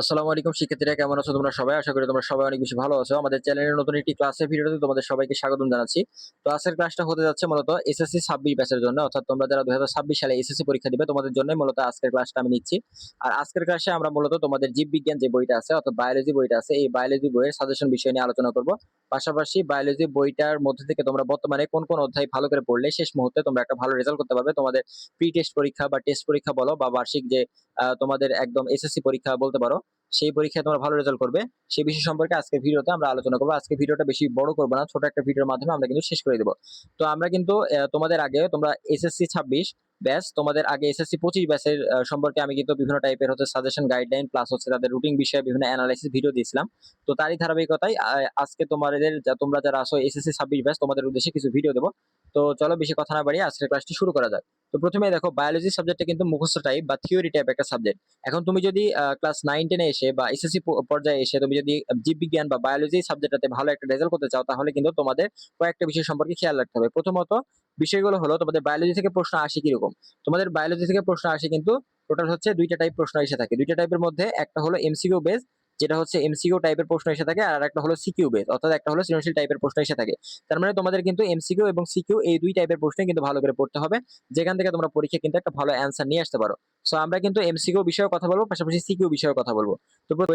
আসসালামু আলাইকুম, শিক্ষার্থীরা কেমন আছো তোমরা সবাই? আশা করি তোমরা সবাই অনেক বেশি ভালো আছো। আমাদের চ্যানেলের নতুন একটি ক্লাসের ভিডিওতে তোমাদের সবাইকে স্বাগতম জানাচ্ছি। তো আজকের ক্লাসটা হতে যাচ্ছে মূলত এসএসসি ছাব্বিশ ব্যাচের জন্য। অর্থাৎ তোমরা যারা দু হাজার ছাব্বিশ সালে এসএসসি পরীক্ষা দিবে, তোমাদের জন্য মূলত আজকের ক্লাসটা আমি নিচ্ছি। আর আজকের ক্লাসে আমরা মূলত তোমাদের জীববিজ্ঞান যে বইটা আছে, অর্থাৎ বায়োলজি বইটা আছে, এই বায়োলজি বইয়ের সাজেশন বিষয় নিয়ে আলোচনা করব। পাশাপাশি বায়োলজি বইটার মধ্যে থেকে তোমরা বর্তমানে কোন কোন অধ্যায় ভালো করে পড়লে শেষ মুহূর্তে তোমরা একটা ভালো রেজাল্ট করতে পারবে। তোমাদের প্রি টেস্ট পরীক্ষা বা টেস্ট পরীক্ষা বলো বা বার্ষিক যে তোমাদের একদম এসএসসি পরীক্ষা বলতে পারো, সেই পরীক্ষায় তোমরা ভালো রেজাল্ট করবে। সেই বিষয় সম্পর্কে আজকে ভিডিওতে আমরা আলোচনা করব। আজকে ভিডিওটা বেশি বড় করব না, ছোট একটা ভিডিওর মাধ্যমে আমরা কিন্তু শেষ করে দেবো। তো আমরা কিন্তু তোমাদের আগে তোমরা এসএসসি ছাব্বিশ ব্যাচ তোমাদের আগে এসএসসি পঁচিশ ব্যাচের সম্পর্কে আমি কিন্তু বিভিন্ন টাইপের হচ্ছে সাজেশন গাইডলাইন প্লাস হচ্ছে তাদের রুটিন বিষয়ে বিভিন্ন অ্যানালাইসিস ভিডিও দিয়েছিলাম। তো তারই ধারাবাহিকতায় আজকে তোমাদের তোমরা যারা আসো এসএসসি ছাব্বিশ ব্যাচ, তোমাদের উদ্দেশ্যে কিছু ভিডিও দেবো। তো চলো বেশি কথা না বাড়িয়ে আজকের ক্লাসটি শুরু করা যাক। তো প্রথমে দেখো বায়োলজি সাবজেক্টটা কিন্তু মুখস্থ টাইপ বা থিওরি টাইপ একটা সাবজেক্ট এখন তুমি যদি ক্লাস নাইন টেনে এসে বা এসএসসি পর্যায়ে এসে তুমি যদি জীববিজ্ঞান বা বায়োলজি সাবজেক্টটাতে ভালো একটা রেজাল্ট করতে চাও, তাহলে কিন্তু তোমাদের কয়েকটা বিষয় সম্পর্কে খেয়াল রাখতে হবে। প্রথমত বিষয়গুলো হলো, তোমাদের বায়োলজি থেকে প্রশ্ন আসে কীরকম? তোমাদের বায়োলজি থেকে প্রশ্ন আসে কিন্তু টোটাল হচ্ছে দুইটা টাইপ প্রশ্ন এসে থাকে। দুইটা টাইপের মধ্যে একটা হলো এমসিকিউ বেস যেটা হচ্ছে এমসিকিউ টাইপের প্রশ্ন এসে থাকে, আর একটা হলো সিকিউ বেস অর্থাৎ একটা হলো সৃজনশীল টাইপের প্রশ্ন এসে থাকে। তার মানে তোমাদের কিন্তু এমসিকিউ এবং সিকিউ এই দুই টাইপের প্রশ্ন কিন্তু ভালো করে পড়তে হবে। যেখান থেকে তোমরা পরীক্ষা কিন্তু একটা ভালো অ্যান্সার নিয়ে আসতে পারো। সো আমরা কিন্তু এমসিকিউ বিষয়ে কথা বলব, পাশাপাশি সিকিউ বিষয়ে কথা বলব।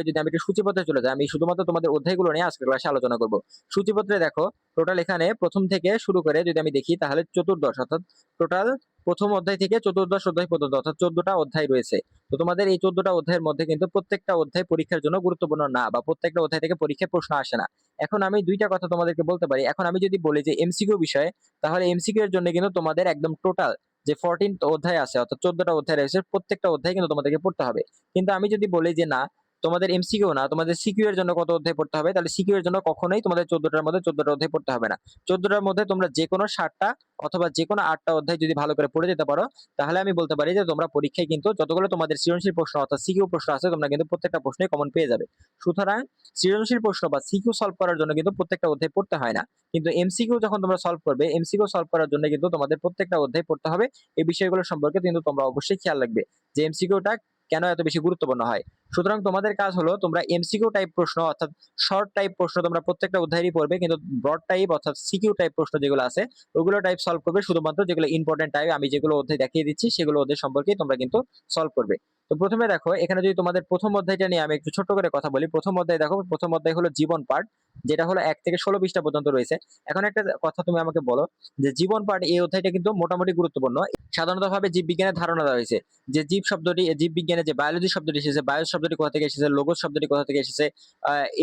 যদি আমি একটু সূচিপত্রে চলে যাই, আমি শুধুমাত্র তোমাদের অধ্যায়গুলো নিয়ে আজকের ক্লাসে আলোচনা করব। সূচিপত্রে দেখো টোটাল এখানে প্রথম থেকে শুরু করে যদি আমি দেখি, তাহলে চতুর্দশ, অর্থাৎ টোটাল প্রথম অধ্যায় থেকে চতুর্দশ অধ্যায় পর্যন্ত, অর্থাৎ চোদ্দটা অধ্যায় রয়েছে। তো তোমাদের এই চোদ্দটা অধ্যায়ের মধ্যে কিন্তু প্রত্যেকটা অধ্যায় পরীক্ষার জন্য গুরুত্বপূর্ণ না, বা প্রত্যেকটা অধ্যায় থেকে পরীক্ষায় প্রশ্ন আসে না। এখন আমি দুইটা কথা তোমাদেরকে বলতে পারি। এখন আমি যদি বলি যে এমসিকিউ বিষয়ে, তাহলে এমসিকিউ এর জন্য কিন্তু তোমাদের একদম টোটাল যে ফোরটিন অধ্যায় আছে, অর্থাৎ চোদ্দটা অধ্যায় রয়েছে, প্রত্যেকটা অধ্যায় কিন্তু তোমাদেরকে পড়তে হবে। কিন্তু আমি যদি বলি যে না তোমাদের এমসিকিউ না, তোমাদের সিকিউ এর জন্য কত অধ্যায় পড়তে হবে? তাহলে সিকিউ এর জন্য কখনোই তোমাদের চোদ্দটার মধ্যে চোদ্দটা অধ্যায় পড়তে হবে না। চোদ্দটার মধ্যে তোমরা যে কোনো ষাটটা অথবা যে কোনো আটটা অধ্যায় যদি ভালো করে পড়ে যেতে পারো, তাহলে আমি বলতে পারি যে তোমরা পরীক্ষায় কিন্তু যতগুলো তোমাদের সৃজনশীল প্রশ্ন অর্থাৎ সিকিউ প্রশ্ন আছে, তোমরা কিন্তু প্রত্যেকটা প্রশ্নে কমন পেয়ে যাবে। সুতরাং সৃজনশীল প্রশ্ন বা সিকিউ সলভ করার জন্য কিন্তু প্রত্যেকটা অধ্যায় পড়তে হয় না। কিন্তু এমসিকিউ যখন তোমরা সলভ করবে এমসিকিউ সলভ করার জন্য কিন্তু তোমাদের প্রত্যেকটা অধ্যায় পড়তে হবে। এই বিষয়গুলো সম্পর্কে কিন্তু তোমরা অবশ্যই খেয়াল রাখবে যে এমসিকিউটা কেন এত বেশি গুরুত্বপূর্ণ হয়? সুতরাং তোমাদের কাজ হলো তোমরা এমসিকিউ টাইপ প্রশ্ন অর্থাৎ শর্ট টাইপ প্রশ্ন তোমরা প্রত্যেকটা অধ্যায়েরই পড়বে, কিন্তু ব্রড টাইপ অর্থাৎ সিকিউ টাইপ প্রশ্ন যেগুলো আছে, ওগুলো টাইপ সলভ করবে শুধুমাত্র যেগুলো ইম্পর্টেন্ট টাইপ আমি যেগুলো অধ্যায় দেখিয়ে দিচ্ছি সেগুলো অধ্যায় সম্পর্কে তোমরা কিন্তু সলভ করবে। তো প্রথমে দেখো, এখানে যদি তোমাদের প্রথম অধ্যায়টা নিয়ে আমি একটু ছোট করে কথা বলি, প্রথম অধ্যায় দেখো, প্রথম অধ্যায় হলো জীবন পাঠ। যেটা হলো এক থেকে ষোলো পৃষ্ঠা পর্যন্ত রয়েছে। এখন একটা কথা তুমি আমাকে বলো যে জীবন পাঠ এই অধ্যায়টা কিন্তু মোটামুটি গুরুত্বপূর্ণ। সাধারণত ভাবে জীববিজ্ঞানের ধারণা দেওয়া হয়েছে যে জীব শব্দটি জীববিজ্ঞানে যে বায়োলজি শব্দটি এসেছে বায়ো শব্দটি কোথা থেকে এসেছে লোগোস শব্দটি কোথা থেকে এসেছে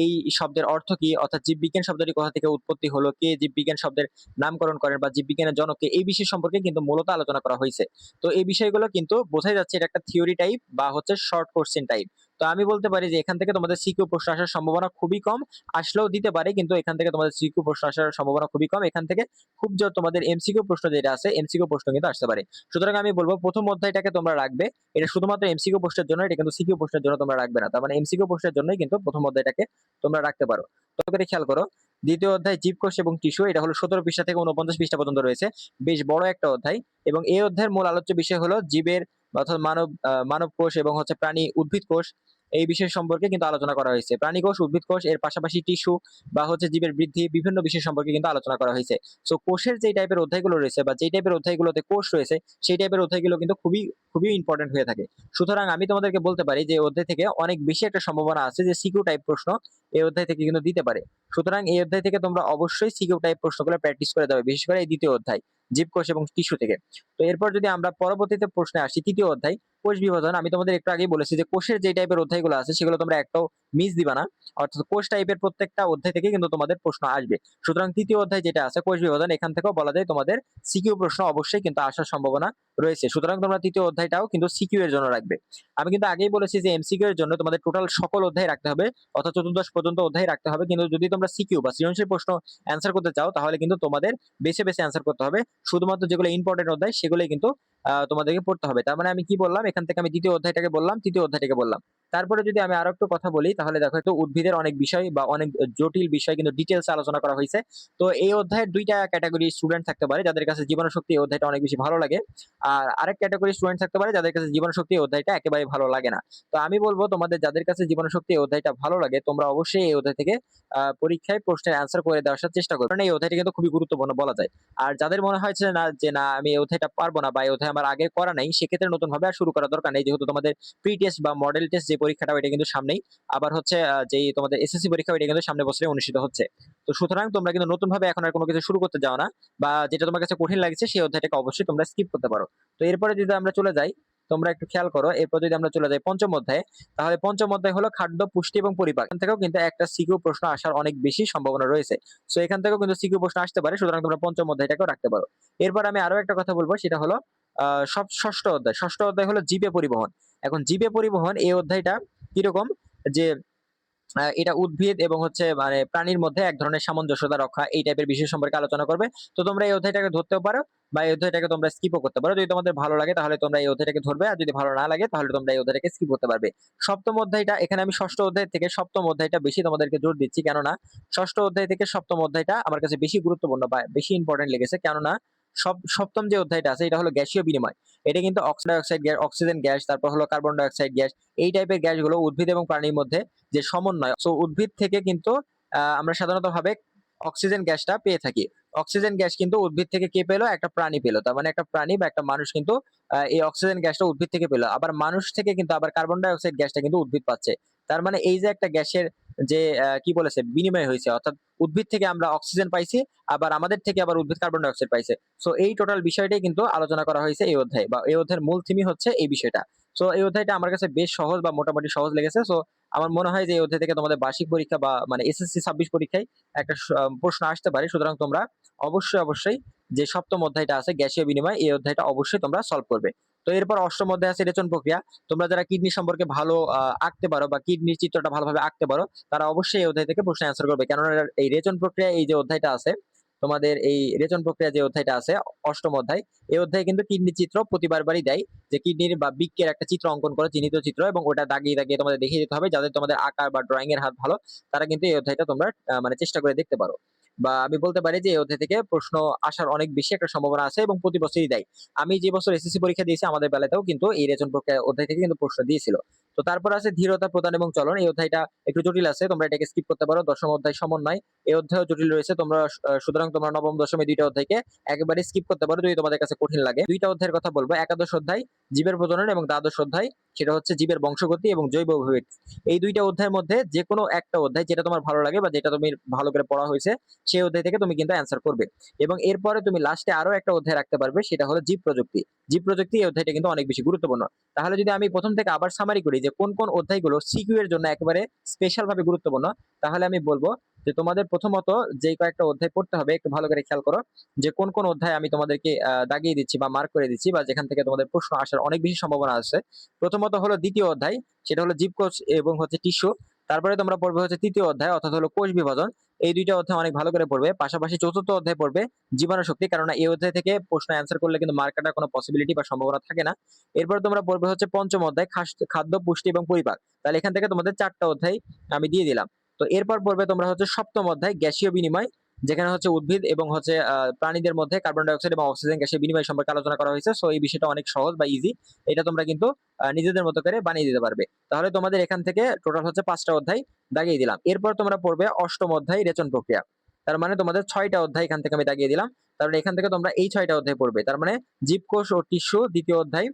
এই শব্দের অর্থ কি, অর্থাৎ জীববিজ্ঞান শব্দটি কোথা থেকে উৎপত্তি হলো, কে জীববিজ্ঞান শব্দের নামকরণ করেন বা জীববিজ্ঞানের জনককে এই বিষয় সম্পর্কে কিন্তু মূলত আলোচনা করা হয়েছে। তো এই বিষয়গুলো কিন্তু বোঝাই যাচ্ছে এটা একটা থিওরি টাইপ বা হচ্ছে শর্ট কোশ্চেন টাইপ তো আমি বলতে পারি যে এখান থেকে তোমাদের সিকিউ প্রশ্ন আসার সম্ভাবনা খুবই কম। আসলেও দিতে পারে, কিন্তু এখান থেকে তোমাদের সিকিউ প্রশ্ন আসার সম্ভাবনা খুবই কম। এখান থেকে খুব জোর তোমাদের এমসিকিউ প্রশ্ন যেটা আছে, এমসিকিউ প্রশ্ন কিন্তু আসতে পারে। সুতরাং আমি বলব প্রথম অধ্যায়টাকে তোমরা রাখবে। এটা শুধুমাত্র এমসিকিউ প্রশ্নের জন্য, এটা কিন্তু সিকিউ প্রশ্নের জন্য তোমরা রাখবে না। তার মানে এমসিকিউ প্রশ্নের জন্যই কিন্তু প্রথম অধ্যায়টাকে তোমরা রাখতে পারো। তবে করে খেয়াল করো, দ্বিতীয় অধ্যায় জীবকোষ এবং টিস্যু, এটা হলো সতেরো পৃষ্ঠা থেকে উনপঞ্চাশ পৃষ্ঠা পর্যন্ত রয়েছে। বেশ বড় একটা অধ্যায় এবং এই অধ্যায়ের মূল আলোচ্য বিষয় হলো জীবের অর্থাৎ মানব মানব কোষ এবং হচ্ছে প্রাণী উদ্ভিদ কোষ এই বিষয় সম্পর্কে কিন্তু আলোচনা করা হয়েছে। প্রাণী কোষ, উদ্ভিদ কোষ, এর পাশাপাশি টিস্যু বা হচ্ছে জীবের বৃদ্ধি বিভিন্ন বিষয় সম্পর্কে কিন্তু আলোচনা করা হয়েছে। সো কোষের যে টাইপের অধ্যায়গুলো রয়েছে বা যে টাইপের অধ্যায়গুলোতে কোষ রয়েছে, সেই টাইপের অধ্যায়গুলো কিন্তু খুবই খুবই ইম্পর্টেন্ট হয়ে থাকে। সুতরাং আমি তোমাদেরকে বলতে পারি যে অধ্যায় থেকে অনেক বেশি একটা সম্ভাবনা আছে যে সিকিউ টাইপ প্রশ্ন এই অধ্যায় থেকে কিন্তু দিতে পারে। সুতরাং এই অধ্যায় থেকে তোমরা অবশ্যই সিকিউ টাইপ প্রশ্নগুলো প্র্যাকটিস করে দেবে, বিশেষ করে এই দ্বিতীয় অধ্যায়, জীবকোষ এবং টিস্যু থেকে। তো এরপর যদি আমরা পরবর্তীতে প্রশ্নে আসি, তৃতীয় অধ্যায় কোষ বিভাজন, আমি তোমাদের একটু আগেই বলেছি যে কোষের যে টাইপের অধ্যায়গুলো আছে, সেগুলো তোমরা একটাও মিস দিবা না। অর্থাৎ কোষ টাইপের প্রত্যেকটা অধ্যায় থেকে কিন্তু তোমাদের প্রশ্ন আসবে। সুতরাং তৃতীয় অধ্যায় যেটা আছে, কোষ বিভাজন, এখান থেকেও বলা যায় তোমাদের সিকিউ প্রশ্ন অবশ্যই কিন্তু আসার সম্ভাবনা রয়েছে। সুতরাং তোমরা তৃতীয় অধ্যায়টাও কিন্তু সিকিউ এর জন্য রাখবে। আমি কিন্তু আগেই বলেছি যে এমসিকিউ এর জন্য তোমাদের টোটাল সকল অধ্যায় রাখতে হবে, অর্থাৎ চতুর্দশ পর্যন্ত অধ্যায় রাখতে হবে। কিন্তু যদি তোমরা সিকিউ বা সৃজনশীল প্রশ্ন অ্যান্সার করতে চাও, তাহলে কিন্তু তোমাদের বেছে বেছে অ্যান্সার করতে হবে। শুধুমাত্র যেগুলো ইম্পর্টেন্ট অধ্যায়, সেগুলোই কিন্তু তোমাদেরকে পড়তে হবে। তার মানে আমি কি বললাম? এখান থেকে আমি দ্বিতীয় অধ্যায়টাকে বললাম, তৃতীয় অধ্যায়টাকে বললাম। তারপরে যদি আমি আরও একটু কথা বলি, তাহলে দেখো তো উদ্ভিদের অনেক বিষয় বা অনেক জটিল বিষয় কিন্তু ডিটেলস আলোচনা করা হয়েছে। তো এই অধ্যায়ের দুইটা ক্যাটাগরি স্টুডেন্ট থাকতে পারে যাদের কাছে জীবন শক্তি এই অধ্যায়টা অনেক বেশি ভালো লাগে। আর আরেক ক্যাটাগরি স্টুডেন্ট থাকতে পারে যাদের কাছে জীবন শক্তি এই অধ্যায়টা একেবারে ভালো লাগে না। তো আমি বলব তোমাদের যাদের কাছে জীবন শক্তি এই অধ্যায়টা ভালো লাগে, তোমরা অবশ্যই এই অধ্যায় থেকে পরীক্ষায় প্রশ্নের অ্যান্সার করে দেওয়ার চেষ্টা করো কারণ এই অধ্যায়টা কিন্তু খুবই গুরুত্বপূর্ণ বলা যায়। আর যাদের মনে হয়েছে না, যে না, আমি এই অধ্যায়টা পারব না বা এই অধ্যায় আমার আগে করা নাই, সেক্ষেত্রে নতুন ভাবে আর শুরু করা দরকার নেই। যেহেতু তোমাদের প্রি টেস্ট বা মডেল টেস্ট যে পরীক্ষাটা ওইটা কিন্তু সামনেই। আবার হচ্ছে যেই তোমাদের এসএসসি পরীক্ষা ওইটা কিন্তু সামনে বছরে অনুষ্ঠিত হচ্ছে। তো সুতরাং তোমরা কিন্তু নতুন ভাবে এখন আর কোনো কিছু শুরু করতে যাও না বা যেটা তোমার কাছে কঠিন লাগছে সেই অধ্যায়টাকে অবশ্যই তোমরা স্কিপ করতে পারো। তো এরপরে যদি আমরা চলে যাই, তোমরা একটু খেয়াল করো, এরপর যদি আমরা চলে যাই পঞ্চম অধ্যায়ে, তাহলে পঞ্চম অধ্যায় হলো খাদ্য, পুষ্টি এবং পরিপাক। এখান থেকেও কিন্তু একটা সিকিউ প্রশ্ন আসার অনেক বেশি সম্ভাবনা রয়েছে। সো এখান থেকেও কিন্তু সিকিউ প্রশ্ন আসতে পারে, সুতরাং তোমরা পঞ্চম অধ্যায়টাকেও রাখতে পারো। এরপর আমি আরও একটা কথা বলব, সেটা হলো সব ষষ্ঠ অধ্যায়। ষষ্ঠ অধ্যায় হলো জিপে পরিবহন। এখন জিপে পরিবহন এই অধ্যায়টা কীরকম? যে এটা উদ্ভিদ এবং হচ্ছে মানে প্রাণীর মধ্যে এক ধরনের সামঞ্জস্যতা রক্ষা এই টাইপের বিষয় সম্পর্কে আলোচনা করবে। তো তোমরা এই অধ্যায়টাকে ধরতেও পারো বা এই অধ্যায়টাকে তোমরা স্কিপও করতে পারো। যদি তোমাদের ভালো লাগে তাহলে তোমরা এই অধ্যায়টাকে ধরবে, আর যদি ভালো না লাগে তাহলে তোমরা এই অধ্যায়টাকে স্কিপ করতে পারবে। সপ্তম অধ্যায়টা, এখানে আমি ষষ্ঠ অধ্যায় থেকে সপ্তম অধ্যায়টা বেশি তোমাদেরকে জোর দিচ্ছি, কেননা ষষ্ঠ অধ্যায় থেকে সপ্তম অধ্যায়টা আমার কাছে বেশি গুরুত্বপূর্ণ বা বেশি ইম্পর্টেন্ট লেগেছে। কেননা সব, সপ্তম যে অধ্যায়টা আছে, এটা হলো গ্যাসীয় বিনিময়। এটা কিন্তু oxygen dioxide gas oxygen gas তারপর হলো কার্বন ডাইঅক্সাইড গ্যাস এই টাইপের গ্যাসগুলো উদ্ভিদ এবং প্রাণীর মধ্যে যে সমন্বয়। সো উদ্ভিদ থেকে কিন্তু আমরা সাধারণত ভাবে অক্সিজেন গ্যাসটা পেয়ে থাকি। অক্সিজেন গ্যাস কিন্তু উদ্ভিদ থেকে কে পেল? একটা প্রাণী পেল। তার মানে একটা প্রাণী বা একটা মানুষ কিন্তু এই অক্সিজেন গ্যাসটা উদ্ভিদ থেকে পেল। আবার মানুষ থেকে কিন্তু আবার কার্বন ডাই অক্সাইড গ্যাসটা কিন্তু উদ্ভিদ পাচ্ছে। তার মানে এই যে একটা গ্যাসের যে কি বলেছে? বিনিময় হয়েছে। অর্থাৎ উদ্ভিদ থেকে আমরা অক্সিজেন পাইছি, আবার আমাদের থেকে আবার উদ্ভিদ কার্বন ডাই অক্সাইড পাইছে। সো এই টোটাল বিষয়টাই কিন্তু আলোচনা করা হয়েছে এই অধ্যায়ে, বা এই অধ্যায়ের মূল থিমি হচ্ছে এই বিষয়টা। সো এই অধ্যায়টা আমার কাছে বেশ সহজ বা মোটামুটি সহজ লেগেছে। সো আমার মনে হয় যে এই অধ্যায় থেকে তোমাদের বার্ষিক পরীক্ষা বা মানে এসএসসি ছাব্বিশ পরীক্ষায় একটা প্রশ্ন আসতে পারে। সুতরাং তোমরা অবশ্যই অবশ্যই যে সপ্তম অধ্যায়টা আছে গ্যাসীয় বিনিময়, এই অধ্যায়টা অবশ্যই তোমরা সলভ করবে। তো এরপর অষ্টম অধ্যায় আছে রেচন প্রক্রিয়া। তোমরা যারা কিডনি সম্পর্কে ভালো আঁকতে পারো বা কিডনির চিত্রটা ভালোভাবে আঁকতে পারো, তারা অবশ্যই এই অধ্যায় থেকে প্রশ্ন অ্যান্সার করবে। কেননা এই রেচন প্রক্রিয়া এই যে অধ্যায়টা আছে, তোমাদের এই রেচন প্রক্রিয়া যে অধ্যায়টা আছে, অষ্টম অধ্যায়, এই অধ্যায়ে কিন্তু কিডনি চিত্র প্রতিবারবারই দেয় যে কিডনির বা বৃক্কের একটা চিত্র অঙ্কন করে, চিহ্নিত চিত্র এবং ওটা দাগিয়ে দাগিয়ে তোমাদের দেখিয়ে দিতে হবে যাদের তোমাদের আঁকা বা ড্রয়িং এর হাত ভালো, তারা কিন্তু এই অধ্যায়টা তোমরা মানে চেষ্টা করে দেখতে পারো। বা আমি বলতে পারি যে অধ্যায় থেকে প্রশ্ন আসার অনেক বেশি একটা সম্ভাবনা আছে এবং প্রতি বছরই দেয়। আমি যে বছর এসএসসি পরীক্ষা দিয়েছি, আমাদের বেলাতেও কিন্তু এই রেচন প্রক্রিয়া অধ্যায় থেকে কিন্তু প্রশ্ন দিয়েছিল। তো তারপর আছে ধীরতা প্রদান এবং চলন। এই অধ্যায়টা একটু জটিল আছে, তোমরা এটাকে স্কিপ করতে পারো। দশম অধ্যায় সমন্বয়। এই অধ্যায় জটিল রয়েছে। তোমরা সুতরাং তোমরা নবম, দশমী দুইটা অধ্যায়কে একেবারে স্কিপ করতে পারো। যদি তোমাদের কাছে কঠিন লাগে। দুইটা অধ্যায়ের কথা বলব। একাদশ অধ্যায়, জীবের প্রজনন এবং দ্বাদশ অধ্যায়। সেটা হচ্ছে জীবের বংশগতি এবং জৈব অভিব্যক্তি। এই দুইটা অধ্যায়ের মধ্যে যে কোনো একটা অধ্যায়, যেটা তোমার ভালো লাগে বা যেটা তুমি ভালো করে পড়া হয়েছে, সেই অধ্যায় থেকে তুমি কিন্তু অ্যান্সার করবে। এবং এরপরে তুমি লাস্টে আরও একটা অধ্যায় রাখতে পারবে, সেটা হলো জীব প্রযুক্তি। জীব প্রযুক্তি এই অধ্যায়টা কিন্তু অনেক বেশি গুরুত্বপূর্ণ। তাহলে যদি আমি প্রথম থেকে আবার সামারি করি যে কোন কোন অধ্যায়গুলো সিকিউ এর জন্য একেবারে স্পেশাল ভাবে গুরুত্বপূর্ণ, তাহলে আমি বলব যে তোমাদের প্রথমত যে কয়েকটা অধ্যায় পড়তে হবে, একটু ভালো করে খেয়াল করো যে কোন কোন অধ্যায় আমি তোমাদেরকে দাগিয়ে দিচ্ছি বা মার্ক করে দিচ্ছি বা যেখান থেকে তোমাদের প্রশ্ন আসার অনেক বেশি সম্ভাবনা আছে। প্রথমত হলো দ্বিতীয় অধ্যায়, সেটা হলো জীবকোষ এবং হচ্ছে টিস্যু। তারপরে তোমরা পড়বে হচ্ছে তৃতীয় অধ্যায়, অর্থাৎ হলো কোষ বিভাজন। এই দুইটা অধ্যায় অনেক ভালো করে পড়বে, পাশাপাশি চতুর্থ অধ্যায় পড়বে জীবাণু শক্তি কারণ এই অধ্যায় থেকে প্রশ্ন অ্যান্সার করলে কিন্তু মার্ক কাটার কোনো পসিবিলিটি বা সম্ভাবনা থাকে না। এরপর তোমরা পড়বে হচ্ছে পঞ্চম অধ্যায় খাদ্য, পুষ্টি এবং পরিপাক। তাহলে এখান থেকে তোমাদের চারটা অধ্যায় আমি দিয়ে দিলাম। তো এরপর পড়বে তোমরা হচ্ছে সপ্তম অধ্যায়, গ্যাসীয় বিনিময়, যেখানে হচ্ছে উদ্ভিদ এবং হচ্ছে প্রাণীদের মধ্যে কার্বন ডাইঅক্সাইড এবং অক্সিজেন গ্যাসের বিনিময় সম্পর্কে আলোচনা করা হয়েছে। সো এই বিষয়টা অনেক সহজ বা ইজি এটা তোমরা কিন্তু নিজেদের মতো করে বানিয়ে দিতে পারবে। তাহলে তোমাদের এখান থেকে টোটাল হচ্ছে পাঁচটা অধ্যায় দাগিয়ে দিলাম। এরপর তোমরা পড়বে অষ্টম অধ্যায় রেচন প্রক্রিয়া। তার মানে তোমাদের ছয়টা অধ্যায় এখান থেকে আমি দাগিয়ে দিলাম। তারপরে এখান থেকে তোমরা এই ছয়টা অধ্যায় পড়বে। তার মানে জীবকোষ ও টিস্যু দ্বিতীয় অধ্যায়।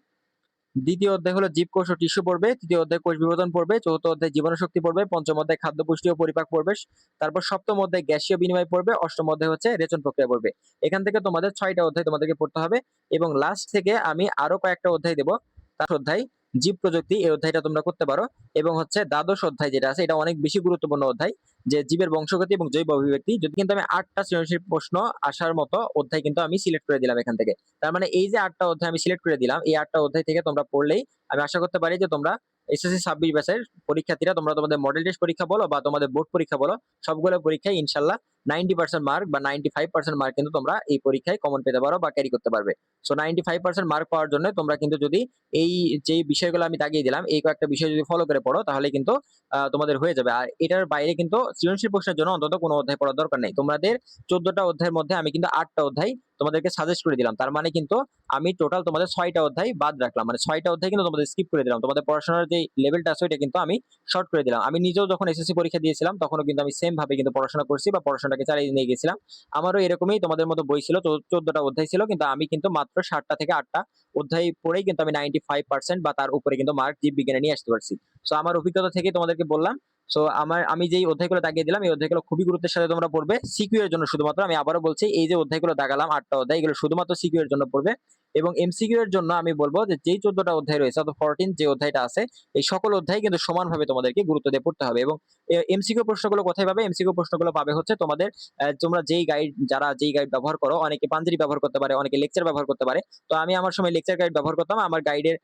দ্বিতীয় অধ্যায় হলো জীবকোষ ও টিস্যু পড়বে। তৃতীয় অধ্যায় কোষ বিভাজন পড়বে। চতুর্থ অধ্যায় জীবনশক্তি পড়বে। পঞ্চম অধ্যায় খাদ্য পুষ্টি ও পরিপাক পড়বে। তারপর সপ্তম অধ্যায় গ্যাসীয় বিনিময় পড়বে। অষ্টম অধ্যায় হচ্ছে রেচন প্রক্রিয়া পড়বে। এখান থেকে তোমাদের ছয়টা অধ্যায় তোমাদেরকে পড়তে হবে। এবং লাস্ট থেকে আমি আরও কয়েকটা অধ্যায় দেবো। তার অধ্যায়, জীব প্রযুক্তি। এই অধ্যায়টা তোমরা করতে পারো। এবং হচ্ছে দ্বাদশ অধ্যায় যেটা আছে, এটা অনেক বেশি গুরুত্বপূর্ণ অধ্যায়। যে জীবের বংশগতি এবং জৈব অভিব্যক্তি, যদি কিন্তু আমি আটটা সৃজনশীল প্রশ্ন আসার মতো অধ্যায় কিন্তু আমি সিলেক্ট করে দিলাম এখান থেকে। তার মানে এই যে আটটা অধ্যায় আমি সিলেক্ট করে দিলাম, এই আটটা অধ্যায় থেকে তোমরা পড়লেই আমি আশা করতে পারি যে তোমরা এসএসসি ছাব্বিশ ব্যাচের পরীক্ষার্থীরা তোমরা তোমাদের মডেল টেস্ট পরীক্ষা বলো বা তোমাদের বোর্ড পরীক্ষা বলো, সবগুলো পরীক্ষায় ইনশাল্লাহ নাইনটি পার্সেন্ট মার্ক বা নাইনটি ফাইভ পার্সেন্ট মার্ক কিন্তু তোমরা এই পরীক্ষায় কমন পেতে পারো বা ক্যারি করতে পারবে। So ninety five percent mark পাওয়ার জন্য তোমরা কিন্তু যদি এই যে বিষয়গুলো আমি দাগিয়ে দিলাম, এই কয়েকটা বিষয় যদি ফলো করে পড়ো, তাহলে কিন্তু তোমাদের হয়ে যাবে। আর এটার বাইরে কিন্তু সৃজনশীল প্রশ্নের জন্য অন্তত কোনো অধ্যায় পড়ার দরকার নেই। তোমাদের চোদ্দটা অধ্যায়ের মধ্যে আমি কিন্তু আটটা অধ্যায় তোমাদেরকে সাজেস্ট করে দিলাম। তার মানে কিন্তু আমি টোটাল তোমাদের ছয়টা অধ্যায় বাদ রাখলাম। মানে ছয়টা অধ্যায় কিন্তু তোমাদের স্কিপ করে দিলাম। তোমাদের পড়াশোনার যে লেভেলটা আছে ওইটা কিন্তু আমি শর্ট করে দিলাম। আমি নিজেও যখন এসএসসি পরীক্ষা দিয়েছিলাম, তখনও কিন্তু আমি সেম ভাবে কিন্তু পড়াশোনা করছি বা পড়াশোনাটাকে চালিয়ে নিয়ে গেছিলাম। আমারও এরকমই তোমাদের মতো বই ছিল চোদ্দটা অধ্যায় ছিল, কিন্তু আমি কিন্তু মাত্র সাতটা থেকে আটটা অধ্যায় পড়েই কিন্তু আমি নাইনটি ফাইভ পার্সেন্ট বা তার উপরে কিন্তু মার্ক জীব বিজ্ঞানে নিয়ে আসতে পারছি। সো আমার অভিজ্ঞতা থেকে তোমাদেরকে বললাম সো আমার, আমি যেই অধ্যায়গুলো দাগিয়ে দিলাম, এই অধ্যায়গুলো খুবই গুরুত্বের সাথে তোমরা পড়বে। সিকিউ এর জন্য শুধুমাত্র আমি আবারও বলছি, এই যে অধ্যায়গুলো দাগালাম, আটটা অধ্যায়, এগুলো শুধুমাত্র সিকিউ এর জন্য পড়বে। এবং এমসিকিউ এর জন্য আমি বলব যে, যেই চোদ্দটা অধ্যায় রয়েছে, অর্থাৎ ফোরটিন যে অধ্যায়টা আছে, এই সকল অধ্যায় কিন্তু সমানভাবে তোমাদেরকে গুরুত্ব দিয়ে পড়তে হবে। এবং এমসিকিউ প্রশ্নগুলো কোথায় পাবে? এমসিকিউ প্রশ্নগুলো পাবে হচ্ছে তোমাদের তোমরা যেই গাইড যারা যেই গাইড ব্যবহার করো, অনেকে পাঞ্জাবি ব্যবহার করতে পারে, অনেকে লেকচার ব্যবহার করতে পারে। তো আমি আমার সময় লেকচার গাইড ব্যবহার করতাম, আমার গাইডের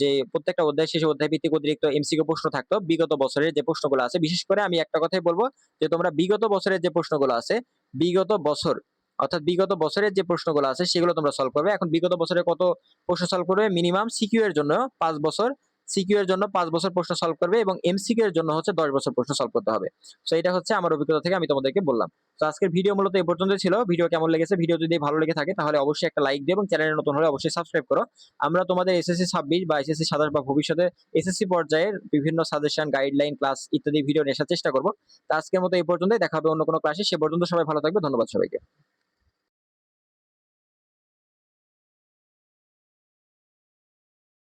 যে প্রত্যেকটা অধ্যায় শেষে অধ্যায় ভিত্তিক অতিরিক্ত এমসিকিউ প্রশ্ন থাকতো, বিগত বছরের যে প্রশ্নগুলো আছে, বিশেষ করে আমি একটা কথাই বলব যে তোমরা বিগত বছরের যে প্রশ্নগুলো আছে, বিগত বছর, অর্থাৎ বিগত বছরের যে প্রশ্নগুলো আছে, সেগুলো তোমরা সলভ করবে। এখন বিগত বছরে কত প্রশ্ন সলভ করবে? মিনিমাম সিকিউ এর জন্য পাঁচ বছর সিকিউ এর জন্য পাঁচ বছর প্রশ্ন সলভ করবে এবং এমসিকিউ এর জন্য হচ্ছে দশ বছর প্রশ্ন সলভ করতে হবে। তো এটা হচ্ছে আমার অভিজ্ঞতা থেকে আমি তোমাদেরকে বললাম। তো আজকের ভিডিও মূলত এই পর্যন্ত ছিল। ভিডিও কেমন লেগেছে? ভিডিও যদি ভালো লেগে থাকে, তাহলে অবশ্যই একটা লাইক দিও এবং চ্যানেলে নতুন হলে অবশ্যই সাবস্ক্রাইব করো। আমরা তোমাদের এসএসসি ছাব্বিশ বা এসএসসি সাতাশ বা ভবিষ্যতে এসএসসি পর্যায়ের বিভিন্ন সাজেশন গাইডলাইন ক্লাস ইত্যাদি ভিডিও নেশার চেষ্টা করব। তো আজকের মতো এই পর্যন্তই। দেখা হবে অন্য কোনো ক্লাসে সে পর্যন্ত সবাই ভালো থাকবে। ধন্যবাদ সবাইকে।